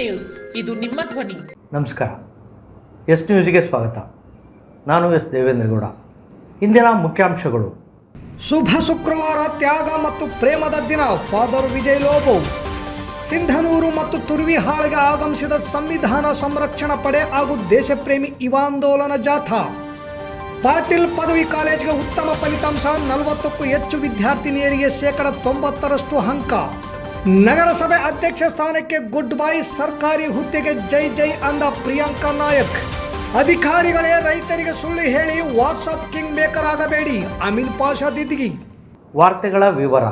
News. ಇದು ನಿಮ್ಮ ಧ್ವನಿ. ನಮಸ್ಕಾರ. ಎಸ್ ನ್ಯೂಸ್ಗೆ ಸ್ವಾಗತ. ನಾನು ಎಸ್ ದೇವೇಂದ್ರಗೌಡ. ಇಂದಿನ ಮುಖ್ಯಾಂಶಗಳು. ಶುಭ ಶುಕ್ರವಾರ ತ್ಯಾಗ ಮತ್ತು ಪ್ರೇಮದ ದಿನ ಫಾದರ್ ವಿಜಯ್ ಲೋಬೋ. ಸಿಂಧನೂರು ಮತ್ತು ತುರ್ವಿಹಾಳ್ಗೆ ಆಗಮಿಸಿದ ಸಂವಿಧಾನ ಸಂರಕ್ಷಣಾ ಪಡೆ ಹಾಗೂ ದೇಶಪ್ರೇಮಿ ಇವಾಂದೋಲನ ಜಾಥಾ. ಪಾಟೀಲ್ ಪದವಿ ಕಾಲೇಜಿಗೆ ಉತ್ತಮ ಫಲಿತಾಂಶ ನಲವತ್ತಕ್ಕೂ ಹೆಚ್ಚು ವಿದ್ಯಾರ್ಥಿನಿಯರಿಗೆ ಶೇಕಡ ತೊಂಬತ್ತರಷ್ಟು ಅಂಕ. ನಗರಸಭೆ ಅಧ್ಯಕ್ಷ ಸ್ಥಾನಕ್ಕೆ ಗುಡ್ ಬೈ ಸರ್ಕಾರಿ ಹುದ್ದೆಗೆ ಜೈ ಜೈ ಅಂದ ಪ್ರಿಯಾಂಕಾ ನಾಯಕ್. ಅಧಿಕಾರಿಗಳೇ ರೈತರಿಗೆ ಸುಳ್ಳು ಹೇಳಿ ವಾಟ್ಸಪ್ ಕಿಂಗ್ ಮೇಕರ್ ಆಗಬೇಡಿ. ಅಮೀನ್ ಪಾಷಾ ದಿದ್ಗಿ ವಾರ್ತೆಗಳ ವಿವರ.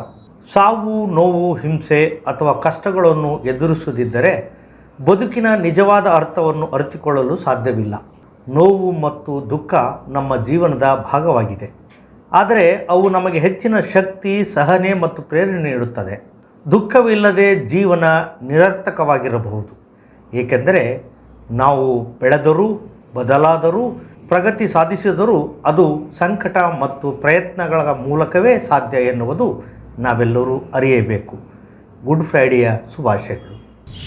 ಸಾವು, ನೋವು, ಹಿಂಸೆ ಅಥವಾ ಕಷ್ಟಗಳನ್ನು ಎದುರಿಸದಿದ್ದರೆ ಬದುಕಿನ ನಿಜವಾದ ಅರ್ಥವನ್ನು ಅರಿತುಕೊಳ್ಳಲು ಸಾಧ್ಯವಿಲ್ಲ. ನೋವು ಮತ್ತು ದುಃಖ ನಮ್ಮ ಜೀವನದ ಭಾಗವಾಗಿದೆ. ಆದರೆ ಅವು ನಮಗೆ ಹೆಚ್ಚಿನ ಶಕ್ತಿ, ಸಹನೆ ಮತ್ತು ಪ್ರೇರಣೆ ನೀಡುತ್ತದೆ. ದುಃಖವಿಲ್ಲದೆ ಜೀವನ ನಿರರ್ಥಕವಾಗಿರಬಹುದು. ಏಕೆಂದರೆ ನಾವು ಬೆಳೆದರೂ, ಬದಲಾದರೂ, ಪ್ರಗತಿ ಸಾಧಿಸಿದರೂ ಅದು ಸಂಕಟ ಮತ್ತು ಪ್ರಯತ್ನಗಳ ಮೂಲಕವೇ ಸಾಧ್ಯ ಎನ್ನುವುದು ನಾವೆಲ್ಲರೂ ಅರಿಯಬೇಕು. ಗುಡ್ ಫ್ರೈಡೆಯ ಶುಭಾಶಯಗಳು.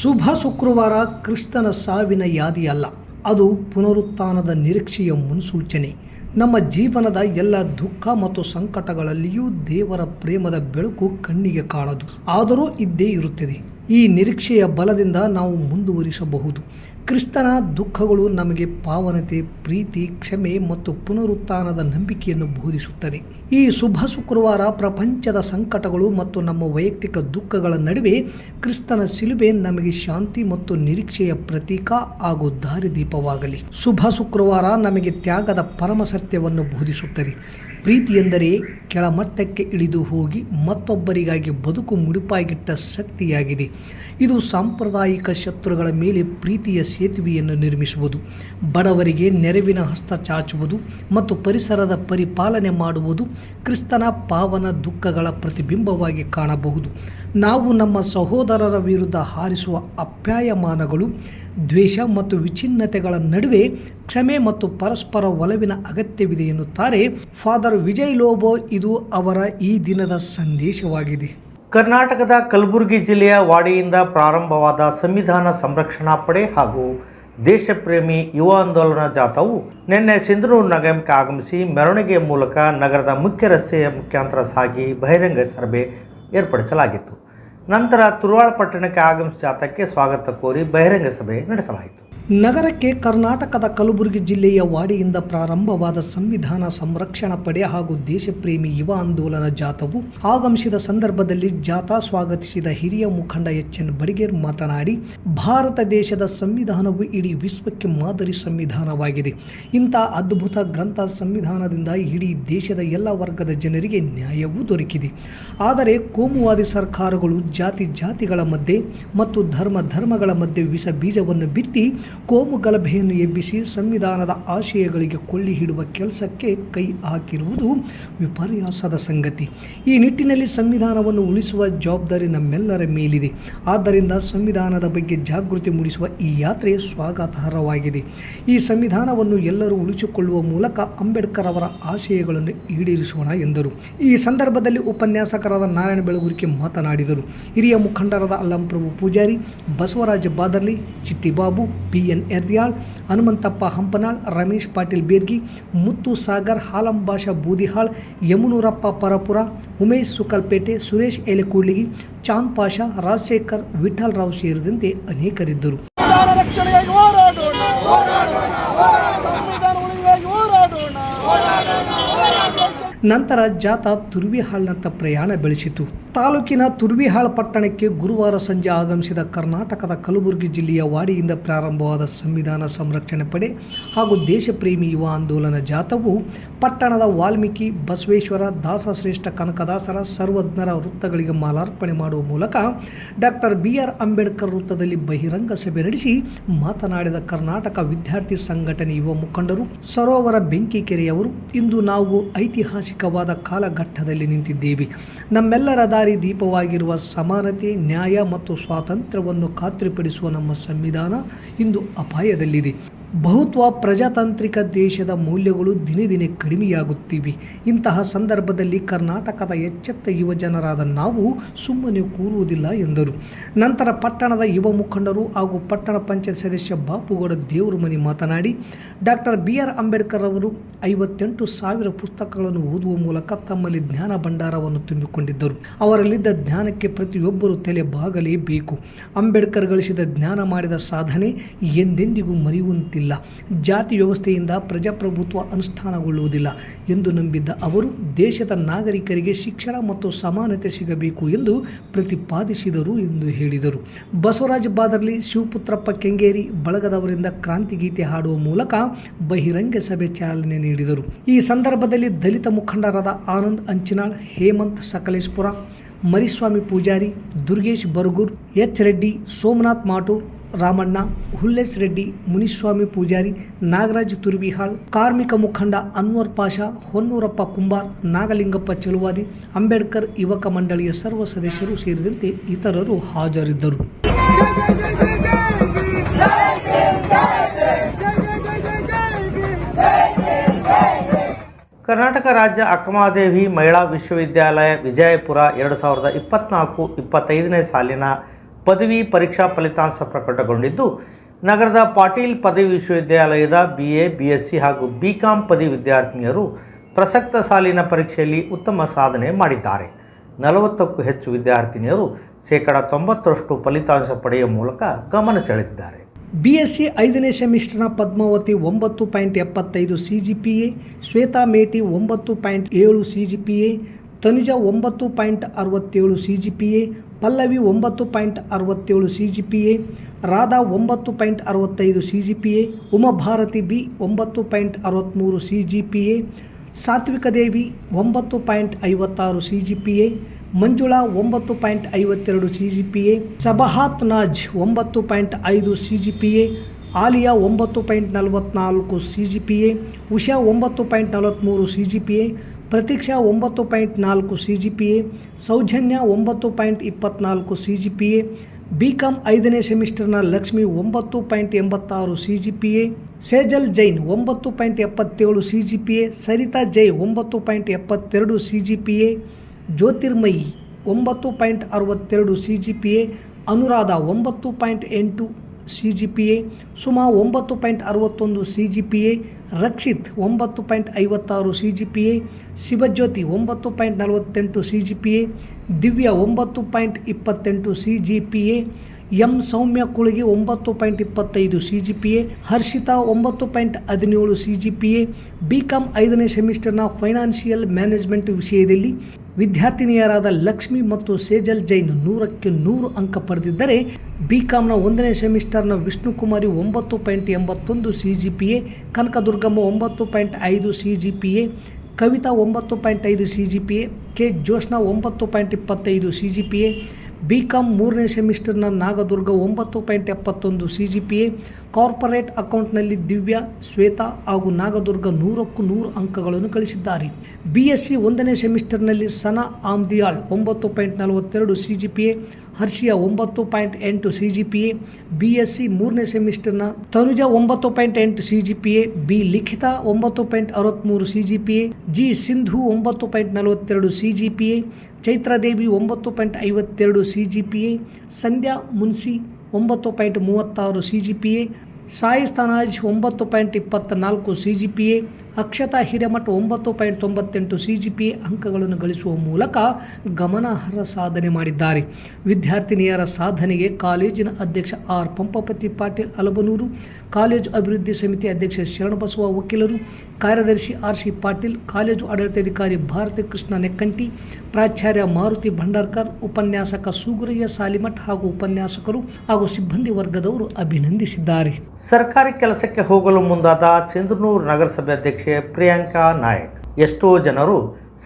ಶುಭ ಶುಕ್ರವಾರ ಕ್ರಿಸ್ತನ ಸಾವಿನ ಯಾದಿಯಲ್ಲ, ಅದು ಪುನರುತ್ಥಾನದ ನಿರೀಕ್ಷೆಯ ಮುನ್ಸೂಚನೆ. ನಮ್ಮ ಜೀವನದ ಎಲ್ಲ ದುಃಖ ಮತ್ತು ಸಂಕಟಗಳಲ್ಲಿಯೂ ದೇವರ ಪ್ರೇಮದ ಬೆಳಕು ಕಣ್ಣಿಗೆ ಕಾಣದು. ಆದರೂ ಇದ್ದೇ ಇರುತ್ತದೆ. ಈ ನಿರೀಕ್ಷೆಯ ಬಲದಿಂದ ನಾವು ಮುಂದುವರಿಸಬಹುದು. ಕ್ರಿಸ್ತನ ದುಃಖಗಳು ನಮಗೆ ಪಾವನತೆ, ಪ್ರೀತಿ, ಕ್ಷಮೆ ಮತ್ತು ಪುನರುತ್ಥಾನದ ನಂಬಿಕೆಯನ್ನು ಬೋಧಿಸುತ್ತದೆ ಈ ಶುಭ ಶುಕ್ರವಾರ ಪ್ರಪಂಚದ ಸಂಕಟಗಳು ಮತ್ತು ನಮ್ಮ ವೈಯಕ್ತಿಕ ದುಃಖಗಳ ನಡುವೆ ಕ್ರಿಸ್ತನ ಶಿಲುಬೆ ನಮಗೆ ಶಾಂತಿ ಮತ್ತು ನಿರೀಕ್ಷೆಯ ಪ್ರತೀಕ ಹಾಗೂ ದಾರಿದೀಪವಾಗಲಿ. ಶುಭ ಶುಕ್ರವಾರ ನಮಗೆ ತ್ಯಾಗದ ಪರಮ ಸತ್ಯವನ್ನು ಬೋಧಿಸುತ್ತದೆ ಪ್ರೀತಿ ಎಂದರೆ ಕೆಳಮಟ್ಟಕ್ಕೆ ಇಳಿದು ಹೋಗಿ ಮತ್ತೊಬ್ಬರಿಗಾಗಿ ಬದುಕು ಮುಡಿಪಾಗಿಟ್ಟ ಶಕ್ತಿಯಾಗಿದೆ. ಇದು ಸಾಂಪ್ರದಾಯಿಕ ಶತ್ರುಗಳ ಮೇಲೆ ಪ್ರೀತಿಯ ಸೇತುವೆಯನ್ನು ನಿರ್ಮಿಸುವುದು, ಬಡವರಿಗೆ ನೆರವಿನ ಹಸ್ತ ಚಾಚುವುದು ಮತ್ತು ಪರಿಸರದ ಪರಿಪಾಲನೆ ಮಾಡುವುದು ಕ್ರಿಸ್ತನ ಪಾವನ ದುಃಖಗಳ ಪ್ರತಿಬಿಂಬವಾಗಿ ಕಾಣಬಹುದು. ನಾವು ನಮ್ಮ ಸಹೋದರರ ವಿರುದ್ಧ ಹಾರಿಸುವ ಅಪ್ಯಾಯಮಾನಗಳು, ದ್ವೇಷ ಮತ್ತು ವಿಚ್ಛಿನ್ನತೆಗಳ ನಡುವೆ ಕ್ಷಮೆ ಮತ್ತು ಪರಸ್ಪರ ಒಲವಿನ ಅಗತ್ಯವಿದೆ ಎನ್ನುತ್ತಾರೆ ಫಾದರ್ ವಿಜಯ್ ಲೋಬೋ ಇದು ಅವರ ಈ ದಿನದ ಸಂದೇಶವಾಗಿದೆ. ಕರ್ನಾಟಕದ ಕಲಬುರಗಿ ಜಿಲ್ಲೆಯ ವಾಡಿಯಿಂದ ಪ್ರಾರಂಭವಾದ ಸಂವಿಧಾನ ಸಂರಕ್ಷಣಾ ಪಡೆ ಹಾಗೂ ದೇಶಪ್ರೇಮಿ ಯುವ ಆಂದೋಲನ ಜಾಥಾವು ನಿನ್ನೆ ಸಿಂಧನೂರು ನಗರಕ್ಕೆ ಆಗಮಿಸಿ ಮೆರವಣಿಗೆಯ ಮೂಲಕ ನಗರದ ಮುಖ್ಯ ರಸ್ತೆಯ ಮುಖ್ಯಾಂತರ ಸಾಗಿ ಬಹಿರಂಗ ಸಭೆ ಏರ್ಪಡಿಸಲಾಗಿತ್ತು. ನಂತರ ತುರುವಾಳ ಪಟ್ಟಣಕ್ಕೆ ಆಗಮಿಸಿದ ಜಾಥಾಕ್ಕೆ ಸ್ವಾಗತ ಕೋರಿ ಬಹಿರಂಗ ಸಭೆ ನಡೆಸಲಾಯಿತು. ನಗರಕ್ಕೆ ಕರ್ನಾಟಕದ ಕಲಬುರಗಿ ಜಿಲ್ಲೆಯ ವಾಡಿಯಿಂದ ಪ್ರಾರಂಭವಾದ ಸಂವಿಧಾನ ಸಂರಕ್ಷಣಾ ಪಡೆ ಹಾಗೂ ದೇಶಪ್ರೇಮಿ ಯುವ ಆಂದೋಲನ ಜಾಥವು ಆಗಮಿಸಿದ ಸಂದರ್ಭದಲ್ಲಿ ಜಾಥಾ ಸ್ವಾಗತಿಸಿದ ಹಿರಿಯ ಮುಖಂಡ ಎಚ್ ಎನ್ ಬಡಿಗೇರ್ ಮಾತನಾಡಿ, ಭಾರತ ದೇಶದ ಸಂವಿಧಾನವು ಇಡೀ ವಿಶ್ವಕ್ಕೆ ಮಾದರಿ ಸಂವಿಧಾನವಾಗಿದೆ. ಇಂಥ ಅದ್ಭುತ ಗ್ರಂಥ ಸಂವಿಧಾನದಿಂದ ಇಡೀ ದೇಶದ ಎಲ್ಲ ವರ್ಗದ ಜನರಿಗೆ ನ್ಯಾಯವೂ ದೊರಕಿದೆ. ಆದರೆ ಕೋಮುವಾದಿ ಸರ್ಕಾರಗಳು ಜಾತಿ ಜಾತಿಗಳ ಮಧ್ಯೆ ಮತ್ತು ಧರ್ಮ ಧರ್ಮಗಳ ಮಧ್ಯೆ ವಿಷ ಬೀಜವನ್ನು ಬಿತ್ತಿ ಕೋಮು ಗಲಭೆಯನ್ನು ಎಬ್ಬಿಸಿ ಸಂವಿಧಾನದ ಆಶಯಗಳಿಗೆ ಕೊಳ್ಳಿ ಹಿಡುವ ಕೆಲಸಕ್ಕೆ ಕೈ ಹಾಕಿರುವುದು ವಿಪರ್ಯಾಸದ ಸಂಗತಿ. ಈ ನಿಟ್ಟಿನಲ್ಲಿ ಸಂವಿಧಾನವನ್ನು ಉಳಿಸುವ ಜವಾಬ್ದಾರಿ ನಮ್ಮೆಲ್ಲರ ಮೇಲಿದೆ. ಆದ್ದರಿಂದ ಸಂವಿಧಾನದ ಬಗ್ಗೆ ಜಾಗೃತಿ ಮೂಡಿಸುವ ಈ ಯಾತ್ರೆ ಸ್ವಾಗತಾರ್ಹವಾಗಿದೆ. ಈ ಸಂವಿಧಾನವನ್ನು ಎಲ್ಲರೂ ಉಳಿಸಿಕೊಳ್ಳುವ ಮೂಲಕ ಅಂಬೇಡ್ಕರ್ ಅವರ ಆಶಯಗಳನ್ನು ಈಡೇರಿಸೋಣ ಎಂದರು. ಈ ಸಂದರ್ಭದಲ್ಲಿ ಉಪನ್ಯಾಸಕರಾದ ನಾರಾಯಣ ಬೆಳಗುರಿಕೆ ಮಾತನಾಡಿದರು. ಹಿರಿಯ ಮುಖಂಡರಾದ ಅಲ್ಲಂಪ್ರಭು ಪೂಜಾರಿ, ಬಸವರಾಜ ಬಾದರ್ಲಿ, ಚಿಟ್ಟಿಬಾಬು, ಬಿ ಎನ್ ಎರ್ಯಾಳ್ ಹನುಮಂತಪ್ಪ ಹಂಪನಾಳ್ ರಮೇಶ್ ಪಾಟೀಲ್ ಬೇರ್ಗಿ ಮುತ್ತು ಸಾಗರ್ ಹಾಲಂಬಾಷ ಬೂದಿಹಾಳ್ ಯಮುನೂರಪ್ಪ ಪರಪುರ ಉಮೇಶ್ ಸುಕಲ್ಪೇಟೆ ಸುರೇಶ್ ಎಲೆಕೂಡ್ಲಿಗಿ ಚಾಂದ್ ಪಾಷಾ ರಾಜಶೇಖರ್ ವಿಠಲ್ ರಾವ್ ಸೇರಿದಂತೆ ಅನೇಕರಿದ್ದರು. ನಂತರ ಜಾಥಾ ತುರ್ವಿಹಾಳ್ನತ್ತ ಪ್ರಯಾಣ ಬೆಳೆಸಿತು. ತಾಲೂಕಿನ ತುರ್ವಿಹಾಳ್ ಪಟ್ಟಣಕ್ಕೆ ಗುರುವಾರ ಸಂಜೆ ಆಗಮಿಸಿದ ಕರ್ನಾಟಕದ ಕಲಬುರಗಿ ಜಿಲ್ಲೆಯ ವಾಡಿಯಿಂದ ಪ್ರಾರಂಭವಾದ ಸಂವಿಧಾನ ಸಂರಕ್ಷಣೆ ಪಡೆ ಹಾಗೂ ದೇಶಪ್ರೇಮಿ ಯುವ ಆಂದೋಲನ ಜಾಥವು ಪಟ್ಟಣದ ವಾಲ್ಮೀಕಿ ಬಸವೇಶ್ವರ ದಾಸಶ್ರೇಷ್ಠ ಕನಕದಾಸರ ಸರ್ವಜ್ಞರ ವೃತ್ತಗಳಿಗೆ ಮಾಲಾರ್ಪಣೆ ಮಾಡುವ ಮೂಲಕ ಡಾಕ್ಟರ್ ಬಿ ಆರ್ ಅಂಬೇಡ್ಕರ್ ವೃತ್ತದಲ್ಲಿ ಬಹಿರಂಗ ಸಭೆ ನಡೆಸಿ ಮಾತನಾಡಿದ ಕರ್ನಾಟಕ ವಿದ್ಯಾರ್ಥಿ ಸಂಘಟನೆ ಯುವ ಮುಖಂಡರು ಸರೋವರ ಬೆಂಕಿಕೆರೆಯವರು ಇಂದು ನಾವು ಐತಿಹಾಸಿಕವಾದ ಕಾಲಘಟ್ಟದಲ್ಲಿ ನಿಂತಿದ್ದೇವೆ. ನಮ್ಮೆಲ್ಲರ ದಾರಿ ದೀಪವಾಗಿರುವ ಸಮಾನತೆ ನ್ಯಾಯ ಮತ್ತು ಸ್ವಾತಂತ್ರ್ಯವನ್ನು ಖಾತ್ರಿಪಡಿಸುವ ನಮ್ಮ ಸಂವಿಧಾನ ಇಂದು ಅಪಾಯದಲ್ಲಿದೆ. ಬಹುತ್ವ ಪ್ರಜಾತಾಂತ್ರಿಕ ದೇಶದ ಮೌಲ್ಯಗಳು ದಿನೇ ದಿನೇ ಕಡಿಮೆಯಾಗುತ್ತಿವೆ. ಇಂತಹ ಸಂದರ್ಭದಲ್ಲಿ ಕರ್ನಾಟಕದ ಎಚ್ಚೆತ್ತ ಯುವಜನರಾದ ನಾವು ಸುಮ್ಮನೆ ಕೂರುವುದಿಲ್ಲ ಎಂದರು. ನಂತರ ಪಟ್ಟಣದ ಯುವ ಮುಖಂಡರು ಹಾಗೂ ಪಟ್ಟಣ ಪಂಚಾಯತ್ ಸದಸ್ಯ ಬಾಪುಗೌಡ ದೇವರಮನಿ ಮಾತನಾಡಿ ಡಾಕ್ಟರ್ ಬಿ ಆರ್ ಅಂಬೇಡ್ಕರ್ ಅವರು ಐವತ್ತೆಂಟು ಸಾವಿರ ಪುಸ್ತಕಗಳನ್ನು ಓದುವ ಮೂಲಕ ತಮ್ಮಲ್ಲಿ ಜ್ಞಾನ ಭಂಡಾರವನ್ನು ತುಂಬಿಕೊಂಡಿದ್ದರು. ಅವರಲ್ಲಿದ್ದ ಜ್ಞಾನಕ್ಕೆ ಪ್ರತಿಯೊಬ್ಬರು ತಲೆ ಬಾಗಲೇಬೇಕು. ಅಂಬೇಡ್ಕರ್ ಗಳಿಸಿದ ಜ್ಞಾನ ಮಾಡಿದ ಸಾಧನೆ ಎಂದೆಂದಿಗೂ ಮರೆಯುವಂತಿಲ್ಲ. ಜಾತಿ ವ್ಯವಸ್ಥೆಯಿಂದ ಪ್ರಜಾಪ್ರಭುತ್ವ ಅನುಷ್ಠಾನಗೊಳ್ಳುವುದಿಲ್ಲ ಎಂದು ನಂಬಿದ್ದ ಅವರು, ದೇಶದ ನಾಗರಿಕರಿಗೆ ಶಿಕ್ಷಣ ಮತ್ತು ಸಮಾನತೆ ಸಿಗಬೇಕು ಎಂದು ಪ್ರತಿಪಾದಿಸಿದರು ಎಂದು ಹೇಳಿದರು. ಬಸವರಾಜ ಬಾದರ್ಲಿ, ಶಿವಪುತ್ರಪ್ಪ ಕೆಂಗೇರಿ, ಬಳಗದವರಿಂದ ಕ್ರಾಂತಿ ಗೀತೆ ಹಾಡುವ ಮೂಲಕ ಬಹಿರಂಗ ಸಭೆ ಚಾಲನೆ ನೀಡಿದರು. ಈ ಸಂದರ್ಭದಲ್ಲಿ ದಲಿತ ಮುಖಂಡರಾದ ಆನಂದ್ ಅಂಚಿನಾಳ್, ಹೇಮಂತ್ ಸಕಲೇಶ್ಪುರ ಮರಿಸ್ವಾಮಿ ಪೂಜಾರಿ, ದುರ್ಗೇಶ್ ಬರಗೂರ್, ಎಚ್ ರೆಡ್ಡಿ, ಸೋಮನಾಥ್ ಮಾಟೂರ್, ರಾಮಣ್ಣ, ಹುಲ್ಲೇಶ್ ರೆಡ್ಡಿ, ಮುನಿಸ್ವಾಮಿ ಪೂಜಾರಿ, ನಾಗರಾಜ್ ತುರ್ಬಿಹಾಳ್ ಕಾರ್ಮಿಕ ಮುಖಂಡ ಅನ್ವರ್ ಪಾಷಾ, ಹೊನ್ನೂರಪ್ಪ ಕುಂಬಾರ್, ನಾಗಲಿಂಗಪ್ಪ ಚಲುವಾದಿ, ಅಂಬೇಡ್ಕರ್ ಯುವಕ ಮಂಡಳಿಯ ಸರ್ವ ಸದಸ್ಯರು ಸೇರಿದಂತೆ ಇತರರು ಹಾಜರಿದ್ದರು. ಕರ್ನಾಟಕ ರಾಜ್ಯ ಅಕ್ಕಮಾದೇವಿ ಮಹಿಳಾ ವಿಶ್ವವಿದ್ಯಾಲಯ ವಿಜಯಪುರ ಎರಡು ಸಾವಿರದ ಇಪ್ಪತ್ನಾಲ್ಕು ಇಪ್ಪತ್ತೈದನೇ ಸಾಲಿನ ಪದವಿ ಪರೀಕ್ಷಾ ಫಲಿತಾಂಶ ಪ್ರಕಟಗೊಂಡಿದ್ದು, ನಗರದ ಪಾಟೀಲ್ ಪದವಿ ವಿಶ್ವವಿದ್ಯಾಲಯದ B A B S C ಹಾಗೂ ಬಿ ಕಾಮ್ ಪದವಿ ವಿದ್ಯಾರ್ಥಿನಿಯರು ಪ್ರಸಕ್ತ ಸಾಲಿನ ಪರೀಕ್ಷೆಯಲ್ಲಿ ಉತ್ತಮ ಸಾಧನೆ ಮಾಡಿದ್ದಾರೆ. ನಲವತ್ತಕ್ಕೂ ಹೆಚ್ಚು ವಿದ್ಯಾರ್ಥಿನಿಯರು ಶೇಕಡ ತೊಂಬತ್ತರಷ್ಟು ಫಲಿತಾಂಶ ಪಡೆಯುವ ಮೂಲಕ ಗಮನ ಸೆಳೆದಿದ್ದಾರೆ. ಬಿ ಎಸ್ ಸಿ ಐದನೇ ಸೆಮಿಸ್ಟರ್ನ ಪದ್ಮಾವತಿ ಒಂಬತ್ತು ಪಾಯಿಂಟ್ ಎಪ್ಪತ್ತೈದು C G P A Shweta Meti ಒಂಬತ್ತು ಪಾಯಿಂಟ್ ಏಳು C G P A Tanuja ಒಂಬತ್ತು ಪಾಯಿಂಟ್ ಅರವತ್ತೇಳು C G P A Pallavi ಒಂಬತ್ತು ಪಾಯಿಂಟ್ ಅರವತ್ತೇಳು C G P A Radha ಒಂಬತ್ತು ಪಾಯಿಂಟ್ ಅರವತ್ತೈದು C G P A Umabharati B ಒಂಬತ್ತು point ಅರವತ್ತ್ಮೂರು C G P A Satvika Devi ಒಂಬತ್ತು point ಐವತ್ತಾರು C G P A Manjula ಒಂಬತ್ತು point ಐವತ್ತೆರಡು C G P A Sabahat Naz ಒಂಬತ್ತು point ಐದು C G P A Aliya ಒಂಬತ್ತು point ನಲವತ್ನಾಲ್ಕು C G P A Usha ಒಂಬತ್ತು point ನಲವತ್ತ್ಮೂರು C G P A Pratiksha ಒಂಬತ್ತು ಪಾಯಿಂಟ್ ನಾಲ್ಕು C G P A Soujanya ಒಂಬತ್ತು ಪಾಯಿಂಟ್ ಇಪ್ಪತ್ತ್ನಾಲ್ಕು C G P A B com ಐದನೇ ಸೆಮಿಸ್ಟರ್ನ ಲಕ್ಷ್ಮಿ ಒಂಬತ್ತು ಪಾಯಿಂಟ್ ಎಂಬತ್ತಾರು C G P A Sejal Jain ಒಂಬತ್ತು ಪಾಯಿಂಟ್ ಎಪ್ಪತ್ತೇಳು C G P A Saritha Jai ಒಂಬತ್ತು ಪಾಯಿಂಟ್ ಎಪ್ಪತ್ತೆರಡು C G P A Jyotirmayi ಒಂಬತ್ತು ಪಾಯಿಂಟ್ ಅರವತ್ತೆರಡು C G P A Anuradha ಒಂಬತ್ತು ಪಾಯಿಂಟ್ ಎಂಟು C G P A Suma ಒಂಬತ್ತು point ಅರವತ್ತೊಂದು C G P A Rakshith ಒಂಬತ್ತು ಪಾಯಿಂಟ್ ಐವತ್ತಾರು C G P A Shivajyothi ಒಂಬತ್ತು ಪಾಯಿಂಟ್ ನಲವತ್ತೆಂಟು C G P A Divya ಒಂಬತ್ತು ಪಾಯಿಂಟ್ ಇಪ್ಪತ್ತೆಂಟು C G P A M Soumya Kulagi ಒಂಬತ್ತು point ಇಪ್ಪತ್ತೈದು C G P A Harshitha ಒಂಬತ್ತು point ಹದಿನೇಳು C G P A B com ಐದನೇ ಸೆಮಿಸ್ಟರ್ನ ಫೈನಾನ್ಷಿಯಲ್ ಮ್ಯಾನೇಜ್ಮೆಂಟ್ ವಿಷಯದಲ್ಲಿ ವಿದ್ಯಾರ್ಥಿನಿಯರಾದ ಲಕ್ಷ್ಮಿ ಮತ್ತು ಸೇಜಲ್ ಜೈನ್ ನೂರಕ್ಕೆ ನೂರು ಅಂಕ ಪಡೆದಿದ್ದರೆ ಬಿಕಾಂನ ಕಾಮ್ನ ಒಂದನೇ ಸೆಮಿಸ್ಟರ್ನ ವಿಷ್ಣುಕುಮಾರಿ ಒಂಬತ್ತು ಪಾಯಿಂಟ್ ಎಂಬತ್ತೊಂದು C G P A Kanakadurgamma ಒಂಬತ್ತು ಪಾಯಿಂಟ್ ಐದು C G P A Kavitha ಒಂಬತ್ತು ಪಾಯಿಂಟ್ ಐದು C G P A K Joshna ಒಂಬತ್ತು ಪಾಯಿಂಟ್ ಇಪ್ಪತ್ತೈದು C G P A B ಮೂರನೇ ಸೆಮಿಸ್ಟರ್ನ ನಾಗದುರ್ಗ ಒಂಬತ್ತು ಪಾಯಿಂಟ್ ಎಪ್ಪತ್ತೊಂದು C G P A corporate ಅಕೌಂಟ್ನಲ್ಲಿ ದಿವ್ಯಾ, ಶ್ವೇತಾ ಹಾಗೂ ನಾಗದುರ್ಗ ನೂರಕ್ಕೂ ನೂರು ಅಂಕಗಳನ್ನು ಗಳಿಸಿದ್ದಾರೆ. ಬಿ ಎಸ್ ಸಿ ಒಂದನೇ ಸೆಮಿಸ್ಟರ್ನಲ್ಲಿ ಸನಾ ಆಮ್ದಿಯಾಳ್ ಒಂಬತ್ತು ಪಾಯಿಂಟ್ ನಲವತ್ತೆರಡು C G P A Harshiya ಒಂಬತ್ತು ಪಾಯಿಂಟ್ ಎಂಟು C G P A B S C ಮೂರನೇ ಸೆಮಿಸ್ಟರ್ನ ತನುಜಾ ಒಂಬತ್ತು ಪಾಯಿಂಟ್ ಎಂಟು C G P A B Likhitha ಒಂಬತ್ತು ಪಾಯಿಂಟ್ ಅರವತ್ತ್ಮೂರು C G P A G Sindhu ಒಂಬತ್ತು ಪಾಯಿಂಟ್ ನಲವತ್ತೆರಡು C G P A Chaitradevi ಒಂಬತ್ತು ಪಾಯಿಂಟ್ ಐವತ್ತೆರಡು C G P A Sandhya Munsi ಒಂಬತ್ತು ಪಾಯಿಂಟ್ ಮೂವತ್ತಾರು C G P A Sai Sthanaz ಒಂಬತ್ತು point ಇಪ್ಪತ್ತ ನಾಲ್ಕು C G P A Akshata Hiremath ಒಂಬತ್ತು ಪಾಯಿಂಟ್ ತೊಂಬತ್ತೆಂಟು ಸಿ ಜಿ ಪಿ ಎ ಅಂಕಗಳನ್ನು ಗಳಿಸುವ ಮೂಲಕ ಗಮನಾರ್ಹ ಸಾಧನೆ ಮಾಡಿದ್ದಾರೆ. ವಿದ್ಯಾರ್ಥಿನಿಯರ ಸಾಧನೆಗೆ ಕಾಲೇಜಿನ ಅಧ್ಯಕ್ಷ ಆರ್ ಪಂಪಪತಿ ಪಾಟೀಲ್ ಅಲಬನೂರು, ಕಾಲೇಜು ಅಭಿವೃದ್ಧಿ ಸಮಿತಿ ಅಧ್ಯಕ್ಷ ಶರಣಬಸವ ವಕೀಲರು, ಕಾರ್ಯದರ್ಶಿ ಆರ್ ಸಿ ಪಾಟೀಲ್, ಕಾಲೇಜು ಆಡಳಿತಾಧಿಕಾರಿ ಭಾರತಿ ಕೃಷ್ಣ ನೆಕ್ಕಂಟಿ, ಪ್ರಾಚಾರ್ಯ ಮಾರುತಿ ಭಂಡಾರ್ಕರ್, ಉಪನ್ಯಾಸಕ ಸೂಗುರಯ್ಯ ಸಾಲಿಮಠ್ ಹಾಗೂ ಉಪನ್ಯಾಸಕರು ಹಾಗೂ ಸಿಬ್ಬಂದಿ ವರ್ಗದವರು ಅಭಿನಂದಿಸಿದ್ದಾರೆ. ಸರ್ಕಾರಿ ಕೆಲಸಕ್ಕೆ ಹೋಗಲು ಮುಂದಾದ ಸಿಂಧನೂರು ನಗರಸಭೆ ಅಧ್ಯಕ್ಷೆ ಪ್ರಿಯಾಂಕಾ ನಾಯಕ್. ಎಷ್ಟೋ ಜನರು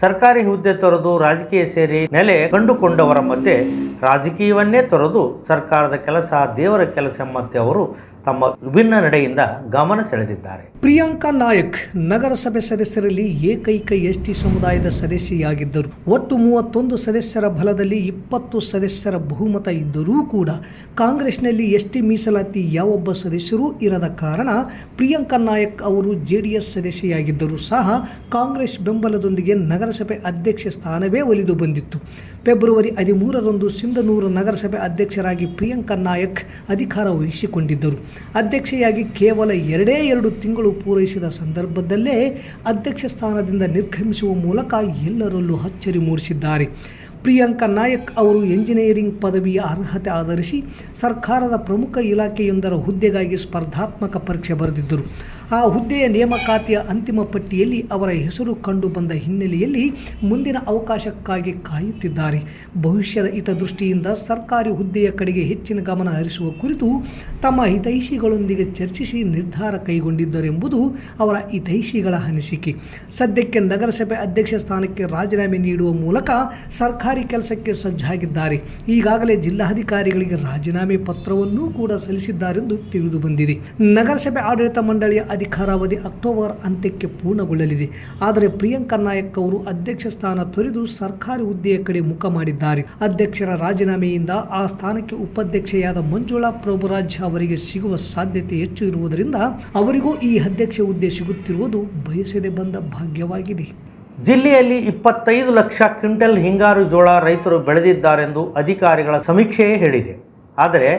ಸರ್ಕಾರಿ ಹುದ್ದೆ ತೊರೆದು ರಾಜಕೀಯ ಸೇರಿ ನೆಲೆ ಕಂಡುಕೊಂಡವರ ಮಧ್ಯೆ ರಾಜಕೀಯವನ್ನೇ ತೊರೆದು ಸರ್ಕಾರದ ಕೆಲಸ ದೇವರ ಕೆಲಸ ಎಂಬಂತೆ ಅವರು ತಮ್ಮ ವಿಭಿನ್ನ ನಡೆಯಿಂದ ಗಮನ ಸೆಳೆದಿದ್ದಾರೆ. ಪ್ರಿಯಾಂಕಾ ನಾಯಕ್ ನಗರಸಭೆ ಸದಸ್ಯರಲ್ಲಿ ಏಕೈಕ ಎಸ್ಟಿ ಸಮುದಾಯದ ಸದಸ್ಯೆಯಾಗಿದ್ದರು. ಒಟ್ಟು ಮೂವತ್ತೊಂದು ಸದಸ್ಯರ ಬಲದಲ್ಲಿ ಇಪ್ಪತ್ತು ಸದಸ್ಯರ ಬಹುಮತ ಇದ್ದರೂ ಕೂಡ ಕಾಂಗ್ರೆಸ್ನಲ್ಲಿ ಎಸ್ಟಿ ಮೀಸಲಾತಿ ಯಾವೊಬ್ಬ ಸದಸ್ಯರೂ ಇರದ ಕಾರಣ ಪ್ರಿಯಾಂಕಾ ನಾಯಕ್ ಅವರು ಜೆಡಿಎಸ್ ಸದಸ್ಯೆಯಾಗಿದ್ದರೂ ಸಹ ಕಾಂಗ್ರೆಸ್ ಬೆಂಬಲದೊಂದಿಗೆ ನಗರಸಭೆ ಅಧ್ಯಕ್ಷ ಸ್ಥಾನವೇ ಒಲಿದು ಬಂದಿತ್ತು. ಫೆಬ್ರವರಿ ಹದಿಮೂರರಂದು ಸಿಂಧನೂರು ನಗರಸಭೆ ಅಧ್ಯಕ್ಷರಾಗಿ ಪ್ರಿಯಾಂಕಾ ನಾಯಕ್ ಅಧಿಕಾರ ವಹಿಸಿಕೊಂಡಿದ್ದರು. ಅಧ್ಯಕ್ಷೆಯಾಗಿ ಕೇವಲ ಎರಡೇ ಎರಡು ತಿಂಗಳು ಪೂರೈಸಿದ ಸಂದರ್ಭದಲ್ಲೇ ಅಧ್ಯಕ್ಷ ಸ್ಥಾನದಿಂದ ನಿರ್ಗಮಿಸುವ ಮೂಲಕ ಎಲ್ಲರಲ್ಲೂ ಅಚ್ಚರಿ ಮೂಡಿಸಿದ್ದಾರೆ. ಪ್ರಿಯಾಂಕಾ ನಾಯಕ್ ಅವರು ಎಂಜಿನಿಯರಿಂಗ್ ಪದವಿಯ ಅರ್ಹತೆ ಆಧರಿಸಿ ಸರ್ಕಾರದ ಪ್ರಮುಖ ಇಲಾಖೆಯೊಂದರ ಹುದ್ದೆಗಾಗಿ ಸ್ಪರ್ಧಾತ್ಮಕ ಪರೀಕ್ಷೆ ಬರೆದಿದ್ದರು. ಆ ಹುದ್ದೆಯ ನೇಮಕಾತಿಯ ಅಂತಿಮ ಪಟ್ಟಿಯಲ್ಲಿ ಅವರ ಹೆಸರು ಕಂಡು ಬಂದ ಹಿನ್ನೆಲೆಯಲ್ಲಿ ಮುಂದಿನ ಅವಕಾಶಕ್ಕಾಗಿ ಕಾಯುತ್ತಿದ್ದಾರೆ. ಭವಿಷ್ಯದ ಹಿತದೃಷ್ಟಿಯಿಂದ ಸರ್ಕಾರಿ ಹುದ್ದೆಯ ಕಡೆಗೆ ಹೆಚ್ಚಿನ ಗಮನ ಹರಿಸುವ ಕುರಿತು ತಮ್ಮ ಹಿತೈಷಿಗಳೊಂದಿಗೆ ಚರ್ಚಿಸಿ ನಿರ್ಧಾರ ಕೈಗೊಂಡಿದ್ದರೆಂಬುದು ಅವರ ಹಿತೈಷಿಗಳ ಅನಿಸಿಕೆ. ಸದ್ಯಕ್ಕೆ ನಗರಸಭೆ ಅಧ್ಯಕ್ಷ ಸ್ಥಾನಕ್ಕೆ ರಾಜೀನಾಮೆ ನೀಡುವ ಮೂಲಕ ಸರ್ಕಾರಿ ಕೆಲಸಕ್ಕೆ ಸಜ್ಜಾಗಿದ್ದಾರೆ. ಈಗಾಗಲೇ ಜಿಲ್ಲಾಧಿಕಾರಿಗಳಿಗೆ ರಾಜೀನಾಮೆ ಪತ್ರವನ್ನೂ ಕೂಡ ಸಲ್ಲಿಸಿದ್ದಾರೆಂದು ತಿಳಿದು ಬಂದಿದೆ. ನಗರಸಭೆ ಆಡಳಿತ ಮಂಡಳಿಯ ಅಧಿಕಾರಾವಧಿ ಅಕ್ಟೋಬರ್ ಅಂತ್ಯಕ್ಕೆ ಪೂರ್ಣಗೊಳ್ಳಲಿದೆ. ಆದರೆ ಪ್ರಿಯಾಂಕಾ ನಾಯಕ್ ಅವರು ಅಧ್ಯಕ್ಷ ಸ್ಥಾನ ತೊರೆದು ಸರ್ಕಾರಿ ಹುದ್ದೆಯ ಕಡೆ ಮುಖ ಮಾಡಿದ್ದಾರೆ. ಅಧ್ಯಕ್ಷರ ರಾಜೀನಾಮೆಯಿಂದ ಆ ಸ್ಥಾನಕ್ಕೆ ಉಪಾಧ್ಯಕ್ಷೆಯಾದ ಮಂಜುಳಾ ಪ್ರಭುರಾಜ್ ಅವರಿಗೆ ಸಿಗುವ ಸಾಧ್ಯತೆ ಹೆಚ್ಚು ಇರುವುದರಿಂದ ಅವರಿಗೂ ಈ ಅಧ್ಯಕ್ಷ ಹುದ್ದೆ ಸಿಗುತ್ತಿರುವುದು ಬಯಸದೆ ಬಂದ ಭಾಗ್ಯವಾಗಿದೆ. ಜಿಲ್ಲೆಯಲ್ಲಿ ಇಪ್ಪತ್ತೈದು ಲಕ್ಷ ಕ್ವಿಂಟಲ್ ಹಿಂಗಾರು ಜೋಳ ರೈತರು ಬೆಳೆದಿದ್ದಾರೆಂದು ಅಧಿಕಾರಿಗಳ ಸಮೀಕ್ಷೆಯೇ ಹೇಳಿದೆ. ಆದರೆ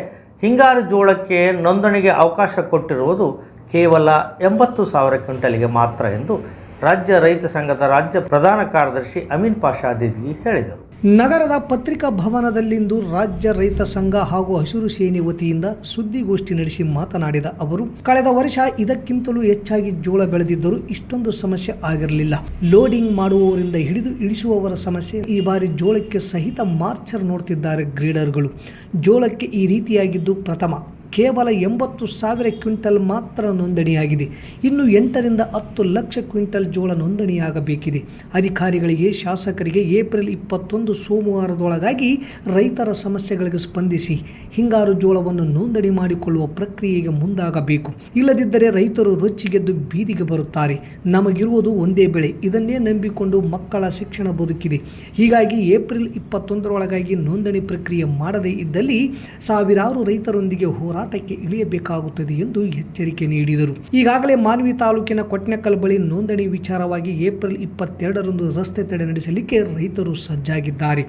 ಹಿಂಗಾರು ಜೋಳಕ್ಕೆ ನೋಂದಣಿಗೆ ಅವಕಾಶ ಕೊಟ್ಟಿರುವುದು ಕೇವಲ ಎಂಬತ್ತು ಸಾವಿರ ಕ್ವಿಂಟಲ್ಗೆ ಮಾತ್ರ ಎಂದು ರಾಜ್ಯ ರೈತ ಸಂಘದ ರಾಜ್ಯ ಪ್ರಧಾನ ಕಾರ್ಯದರ್ಶಿ ಅಮೀನ್ ಪಾಷಾ ದಿದ್ಗಿ ಹೇಳಿದರು. ನಗರದ ಪತ್ರಿಕಾ ಭವನದಲ್ಲಿಂದು ರಾಜ್ಯ ರೈತ ಸಂಘ ಹಾಗೂ ಹಸಿರು ಸೇನೆ ವತಿಯಿಂದ ಸುದ್ದಿಗೋಷ್ಠಿ ನಡೆಸಿ ಮಾತನಾಡಿದ ಅವರು, ಕಳೆದ ವರ್ಷ ಇದಕ್ಕಿಂತಲೂ ಹೆಚ್ಚಾಗಿ ಜೋಳ ಬೆಳೆದಿದ್ದರೂ ಇಷ್ಟೊಂದು ಸಮಸ್ಯೆ ಆಗಿರಲಿಲ್ಲ. ಲೋಡಿಂಗ್ ಮಾಡುವವರಿಂದ ಹಿಡಿದು ಇಳಿಸುವವರ ಸಮಸ್ಯೆ ಈ ಬಾರಿ ಜೋಳಕ್ಕೆ ಸಹಿತ ಮಾರ್ಚರ್ ನೋಡ್ತಿದ್ದಾರೆ ಗ್ರೇಡರ್ಗಳು. ಜೋಳಕ್ಕೆ ಈ ರೀತಿಯಾಗಿದ್ದು ಪ್ರಥಮ. ಕೇವಲ ಎಂಬತ್ತು ಸಾವಿರ ಕ್ವಿಂಟಲ್ ಮಾತ್ರ ನೋಂದಣಿಯಾಗಿದೆ. ಇನ್ನು ಎಂಟರಿಂದ ಹತ್ತು ಲಕ್ಷ ಕ್ವಿಂಟಲ್ ಜೋಳ ನೋಂದಣಿಯಾಗಬೇಕಿದೆ. ಅಧಿಕಾರಿಗಳಿಗೆ, ಶಾಸಕರಿಗೆ ಏಪ್ರಿಲ್ ಇಪ್ಪತ್ತೊಂದು ಸೋಮವಾರದೊಳಗಾಗಿ ರೈತರ ಸಮಸ್ಯೆಗಳಿಗೆ ಸ್ಪಂದಿಸಿ ಹಿಂಗಾರು ಜೋಳವನ್ನು ನೋಂದಣಿ ಮಾಡಿಕೊಳ್ಳುವ ಪ್ರಕ್ರಿಯೆಗೆ ಮುಂದಾಗಬೇಕು. ಇಲ್ಲದಿದ್ದರೆ ರೈತರು ರೊಚ್ಚಿಗೆದ್ದು ಬೀದಿಗೆ ಬರುತ್ತಾರೆ. ನಮಗಿರುವುದು ಒಂದೇ ಬೆಳೆ. ಇದನ್ನೇ ನಂಬಿಕೊಂಡು ಮಕ್ಕಳ ಶಿಕ್ಷಣ ಬದುಕಿದೆ. ಹೀಗಾಗಿ ಏಪ್ರಿಲ್ ಇಪ್ಪತ್ತೊಂದರೊಳಗಾಗಿ ನೋಂದಣಿ ಪ್ರಕ್ರಿಯೆ ಮಾಡದೇ ಇದ್ದಲ್ಲಿ ಸಾವಿರಾರು ರೈತರೊಂದಿಗೆ ಹೋರಾಟಕ್ಕೆ ಇಳಿಯಬೇಕಾಗುತ್ತದೆ ಎಂದು ಎಚ್ಚರಿಕೆ ನೀಡಿದರು. ಈಗಾಗಲೇ ಮಾನ್ವಿ ತಾಲೂಕಿನ ಕೊಟ್ನೆಕಲ್ ಬಳಿ ನೋಂದಣಿ ವಿಚಾರವಾಗಿ ಏಪ್ರಿಲ್ ಇಪ್ಪತ್ತೆರಡರಂದು ರಸ್ತೆ ತಡೆ ನಡೆಸಲಿಕ್ಕೆ ರೈತರು ಸಜ್ಜಾಗಿದ್ದಾರೆ.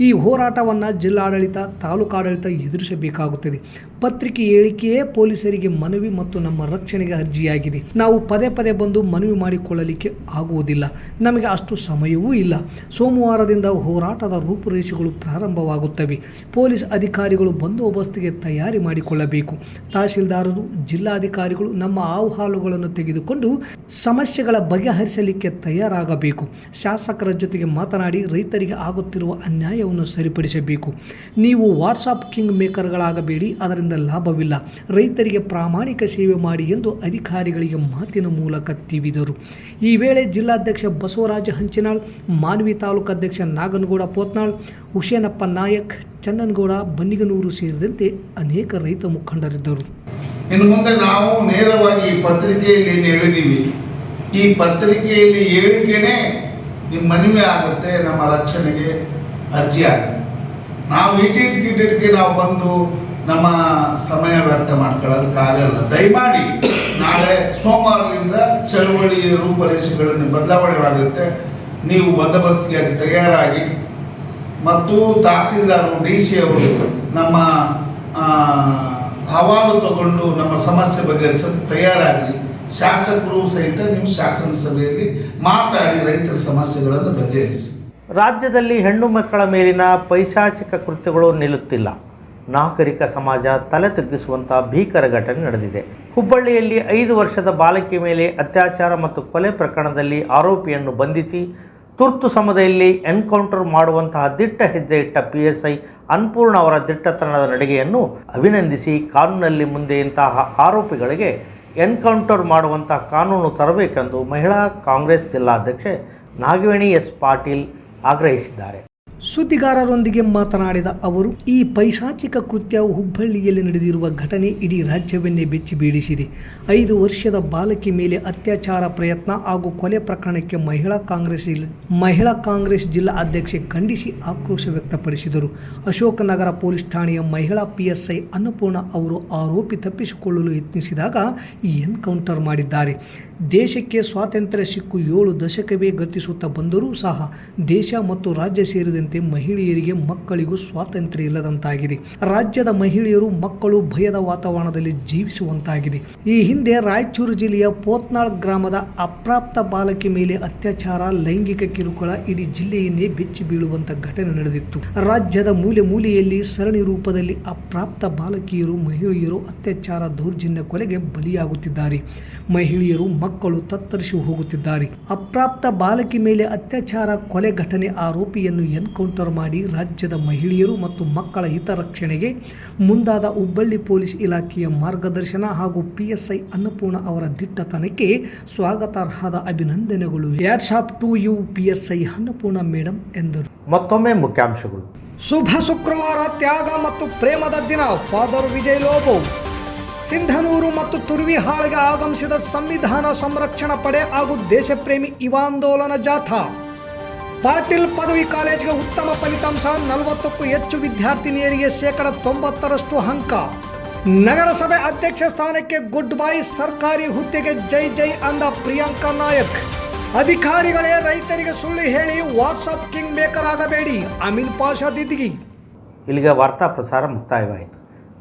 ಈ ಹೋರಾಟವನ್ನು ಜಿಲ್ಲಾಡಳಿತ, ತಾಲೂಕಾಡಳಿತ ಎದುರಿಸಬೇಕಾಗುತ್ತದೆ. ಪತ್ರಿಕೆ ಹೇಳಿಕೆಯೇ ಪೊಲೀಸರಿಗೆ ಮನವಿ ಮತ್ತು ನಮ್ಮ ರಕ್ಷಣೆಗೆ ಅರ್ಜಿಯಾಗಿದೆ. ನಾವು ಪದೇ ಪದೇ ಬಂದು ಮನವಿ ಮಾಡಿಕೊಳ್ಳಲಿಕ್ಕೆ ಆಗುವುದಿಲ್ಲ. ನಮಗೆ ಅಷ್ಟು ಸಮಯವೂ ಇಲ್ಲ. ಸೋಮವಾರದಿಂದ ಹೋರಾಟದ ರೂಪುರೇಷೆಗಳು ಪ್ರಾರಂಭವಾಗುತ್ತವೆ. ಪೊಲೀಸ್ ಅಧಿಕಾರಿಗಳು ಬಂದೋಬಸ್ತಿಗೆ ತಯಾರಿ ಮಾಡಿಕೊಳ್ಳಬೇಕು. ತಹಶೀಲ್ದಾರರು ಜಿಲ್ಲಾಧಿಕಾರಿಗಳು ನಮ್ಮ ಅಹವಾಲುಗಳನ್ನು ತೆಗೆದುಕೊಂಡು ಸಮಸ್ಯೆಗಳ ಬಗೆಹರಿಸಲಿಕ್ಕೆ ತಯಾರಾಗಬೇಕು. ಶಾಸಕರ ಜೊತೆಗೆ ಮಾತನಾಡಿ ರೈತರಿಗೆ ಆಗುತ್ತಿರುವ ಅನ್ಯಾಯವನ್ನು ಸರಿಪಡಿಸಬೇಕು. ನೀವು ವಾಟ್ಸಾಪ್ ಕಿಂಗ್ ಮೇಕರ್ಗಳಾಗಬೇಡಿ, ಅದರಿಂದ ಲಾಭವಿಲ್ಲ. ರೈತರಿಗೆ ಪ್ರಾಮಾಣಿಕ ಸೇವೆ ಮಾಡಿ ಎಂದು ಅಧಿಕಾರಿಗಳಿಗೆ ಮಾತಿನ ಮೂಲಕ ತಿವಿದರು ಈ ವೇಳೆ ಜಿಲ್ಲಾಧ್ಯಕ್ಷ ಬಸವರಾಜ ಹಂಚಿನಾಳ್, ಮಾನ್ವಿ ತಾಲೂಕು ಅಧ್ಯಕ್ಷ ನಾಗನಗೌಡ ಪೋತ್ನಾಳ್ ಹುಷೇನಪ್ಪ ನಾಯಕ್, ಚನ್ನನಗೌಡ, ಬನ್ನಿಗನೂರು ಸೇರಿದಂತೆ ಅನೇಕ ರೈತ ಮುಖಂಡರಿದ್ದರು. ಇನ್ನು ಮುಂದೆ ನಾವು ನೇರವಾಗಿ ಈ ಪತ್ರಿಕೆಯಲ್ಲಿ ಹೇಳಿದೀವಿ, ಈ ಪತ್ರಿಕೆಯಲ್ಲಿ ಹೇಳಿಕೆನೇ ನಿಮ್ಮ ಮನವಿ ಆಗುತ್ತೆ, ನಮ್ಮ ರಕ್ಷಣೆಗೆ ಅರ್ಜಿ ಆಗುತ್ತೆ. ನಾವು ಇಟಿಟ್ ಗಿಟಿಟ್ಗೆ ನಾವು ಬಂದು ನಮ್ಮ ಸಮಯ ವ್ಯರ್ಥ ಮಾಡ್ಕೊಳ್ಳೋದಕ್ಕಾಗಲ್ಲ ದಯಮಾಡಿ ನಾಳೆ ಸೋಮವಾರದಿಂದ ಚಳವಳಿಯ ರೂಪರೇಷೆಗಳನ್ನು ಬದಲಾವಣೆಯಾಗುತ್ತೆ ನೀವು ಬಂದೋಬಸ್ತಿಗೆ ತಯಾರಾಗಿ ಮತ್ತು ತಹಸೀಲ್ದಾರರು ಡಿ ಸಿ ಅವರು ನಮ್ಮ ಅಹವಾಲು ತಗೊಂಡು ನಮ್ಮ ಸಮಸ್ಯೆ ಬಗೆಹರಿಸಲು ತಯಾರಾಗಲಿ. ಶಾಸಕರು ಸಹಿತ ನಿಮ್ಮ ಶಾಸನ ಸಭೆಯಲ್ಲಿ ಮಾತಾಡಿ ರೈತರ ಸಮಸ್ಯೆಗಳನ್ನು ಬಗೆಹರಿಸಿ. ರಾಜ್ಯದಲ್ಲಿ ಹೆಣ್ಣು ಮಕ್ಕಳ ಮೇಲಿನ ಪೈಶಾಚಿಕ ಕೃತ್ಯಗಳು ನಿಲ್ಲುತ್ತಿಲ್ಲ. ನಾಗರಿಕ ಸಮಾಜ ತಲೆ ತಗ್ಗಿಸುವಂಥ ಭೀಕರ ಘಟನೆ ನಡೆದಿದೆ. ಹುಬ್ಬಳ್ಳಿಯಲ್ಲಿ ಐದು ವರ್ಷದ ಬಾಲಕಿ ಮೇಲೆ ಅತ್ಯಾಚಾರ ಮತ್ತು ಕೊಲೆ ಪ್ರಕರಣದಲ್ಲಿ ಆರೋಪಿಯನ್ನು ಬಂಧಿಸಿ ತುರ್ತು ಸಮಯದಲ್ಲಿ ಎನ್ಕೌಂಟರ್ ಮಾಡುವಂತಹ ದಿಟ್ಟ ಹೆಜ್ಜೆ ಇಟ್ಟ ಪಿ ಎಸ್ ಐ ಅನ್ಪೂರ್ಣ ಅವರ ದಿಟ್ಟತನದ ನಡಿಗೆಯನ್ನು ಅಭಿನಂದಿಸಿ ಕಾನೂನಲ್ಲಿ ಮುಂದೆ ಇಂತಹ ಆರೋಪಿಗಳಿಗೆ ಎನ್ಕೌಂಟರ್ ಮಾಡುವಂತಹ ಕಾನೂನು ತರಬೇಕೆಂದು ಮಹಿಳಾ ಕಾಂಗ್ರೆಸ್ ಜಿಲ್ಲಾಧ್ಯಕ್ಷೆ ನಾಗವೇಣಿ ಎಸ್ ಪಾಟೀಲ್ ಆಗ್ರಹಿಸಿದ್ದಾರೆ. ಸುದ್ದಿಗಾರರೊಂದಿಗೆ ಮಾತನಾಡಿದ ಅವರು, ಈ ಪೈಶಾಚಿಕ ಕೃತ್ಯ ಹುಬ್ಬಳ್ಳಿಯಲ್ಲಿ ನಡೆದಿರುವ ಘಟನೆ ಇಡೀ ರಾಜ್ಯವನ್ನೇ ಬೆಚ್ಚಿ ಬೀಳಿಸಿದೆ. ಐದು ವರ್ಷದ ಬಾಲಕಿ ಮೇಲೆ ಅತ್ಯಾಚಾರ ಪ್ರಯತ್ನ ಹಾಗೂ ಕೊಲೆ ಪ್ರಕರಣಕ್ಕೆ ಮಹಿಳಾ ಕಾಂಗ್ರೆಸ್ ಮಹಿಳಾ ಕಾಂಗ್ರೆಸ್ ಜಿಲ್ಲಾ ಅಧ್ಯಕ್ಷೆ ಖಂಡಿಸಿ ಆಕ್ರೋಶ ವ್ಯಕ್ತಪಡಿಸಿದರು. ಅಶೋಕನಗರ ಪೊಲೀಸ್ ಠಾಣೆಯ ಮಹಿಳಾ ಪಿಎಸ್ಐ ಅನ್ನಪೂರ್ಣ ಅವರು ಆರೋಪಿ ತಪ್ಪಿಸಿಕೊಳ್ಳಲು ಯತ್ನಿಸಿದಾಗ ಈ ಎನ್ಕೌಂಟರ್ ಮಾಡಿದ್ದಾರೆ. ದೇಶಕ್ಕೆ ಸ್ವಾತಂತ್ರ್ಯ ಸಿಕ್ಕು ಏಳು ದಶಕವೇ ಗತಿಸುತ್ತಾ ಬಂದರೂ ಸಹ ದೇಶ ಮತ್ತು ರಾಜ್ಯ ಸೇರಿದಂತೆ ಮಹಿಳೆಯರಿಗೆ ಮಕ್ಕಳಿಗೂ ಸ್ವಾತಂತ್ರ್ಯ ಇಲ್ಲದಂತಾಗಿದೆ. ರಾಜ್ಯದ ಮಹಿಳೆಯರು ಮಕ್ಕಳು ಭಯದ ವಾತಾವರಣದಲ್ಲಿ ಜೀವಿಸುವಂತಾಗಿದೆ. ಈ ಹಿಂದೆ ರಾಯಚೂರು ಜಿಲ್ಲೆಯ ಪೋತ್ನಾಳ್ ಗ್ರಾಮದ ಅಪ್ರಾಪ್ತ ಬಾಲಕಿ ಮೇಲೆ ಅತ್ಯಾಚಾರ, ಲೈಂಗಿಕ ಕಿರುಕುಳ ಇಡೀ ಜಿಲ್ಲೆಯನ್ನೇ ಬೆಚ್ಚಿ ಬೀಳುವಂತ ಘಟನೆ ನಡೆದಿತ್ತು. ರಾಜ್ಯದ ಮೂಲೆ ಮೂಲೆಯಲ್ಲಿ ಸರಣಿ ರೂಪದಲ್ಲಿ ಅಪ್ರಾಪ್ತ ಬಾಲಕಿಯರು, ಮಹಿಳೆಯರು ಅತ್ಯಾಚಾರ, ದೌರ್ಜನ್ಯ ಕೊಲೆಗೆ ಬಲಿಯಾಗುತ್ತಿದ್ದಾರೆ. ಮಹಿಳೆಯರು ಮಕ್ಕಳು ತತ್ತರಿಸಿ ಹೋಗುತ್ತಿದ್ದಾರೆ. ಅಪ್ರಾಪ್ತ ಬಾಲಕಿ ಮೇಲೆ ಅತ್ಯಾಚಾರ ಕೊಲೆ ಘಟನೆ ಆರೋಪಿಯನ್ನು ಎನ್ಕೌಂಟರ್ ಮಾಡಿ ರಾಜ್ಯದ ಮಹಿಳೆಯರು ಮತ್ತು ಮಕ್ಕಳ ಹಿತರಕ್ಷಣೆಗೆ ಮುಂದಾದ ಹುಬ್ಬಳ್ಳಿ ಪೊಲೀಸ್ ಇಲಾಖೆಯ ಮಾರ್ಗದರ್ಶನ ಹಾಗೂ ಪಿಎಸ್ಐ ಅನ್ನಪೂರ್ಣ ಅವರ ದಿಟ್ಟತನಕ್ಕೆ ಸ್ವಾಗತಾರ್ಹದ ಅಭಿನಂದನೆಗಳು. Off to you PSI Annapurna madam ಎಂದರು. ಮತ್ತೊಮ್ಮೆ ಮುಖ್ಯಾಂಶಗಳು. ಶುಭ ಶುಕ್ರವಾರ ತ್ಯಾಗ ಮತ್ತು ಪ್ರೇಮದ ದಿನ. ಫಾದರ್ ವಿಜಯ್ ಲೋಬೋ. ಸಿಂಧನೂರು ಮತ್ತು ತುರ್ವಿಹಾಳ್ಗೆ ಆಗಮಿಸಿದ ಸಂವಿಧಾನ ಸಂರಕ್ಷಣಾ ಪಡೆ ಹಾಗೂ ದೇಶಪ್ರೇಮಿ ಇವಾಂದೋಲನ ಜಾಥಾ. ಪಾಟೀಲ್ ಪದವಿ ಕಾಲೇಜಿಗೆ ಉತ್ತಮ ಫಲಿತಾಂಶ, ನಲವತ್ತಕ್ಕೂ ಹೆಚ್ಚು ವಿದ್ಯಾರ್ಥಿನಿಯರಿಗೆ ಶೇಕಡ ತೊಂಬತ್ತರಷ್ಟು ಅಂಕ. ನಗರಸಭೆ ಅಧ್ಯಕ್ಷ ಸ್ಥಾನಕ್ಕೆ ಗುಡ್ ಬೈ, ಸರ್ಕಾರಿ ಹುದ್ದೆಗೆ ಜೈ ಜೈ ಅಂದ ಪ್ರಿಯಾಂಕಾ ನಾಯಕ್. ಅಧಿಕಾರಿಗಳೇ ರೈತರಿಗೆ ಸುಳ್ಳು ಹೇಳಿ ವಾಟ್ಸಪ್ ಕಿಂಗ್ ಮೇಕರ್ ಆಗಬೇಡಿ, ಅಮಿನ್ ಪಾಷಾ ದಿದ್ಗಿ ಇಲ್ಲಿಗೆ ವಾರ್ತಾ ಪ್ರಸಾರ ಮುಕ್ತಾಯವಾಯಿತು.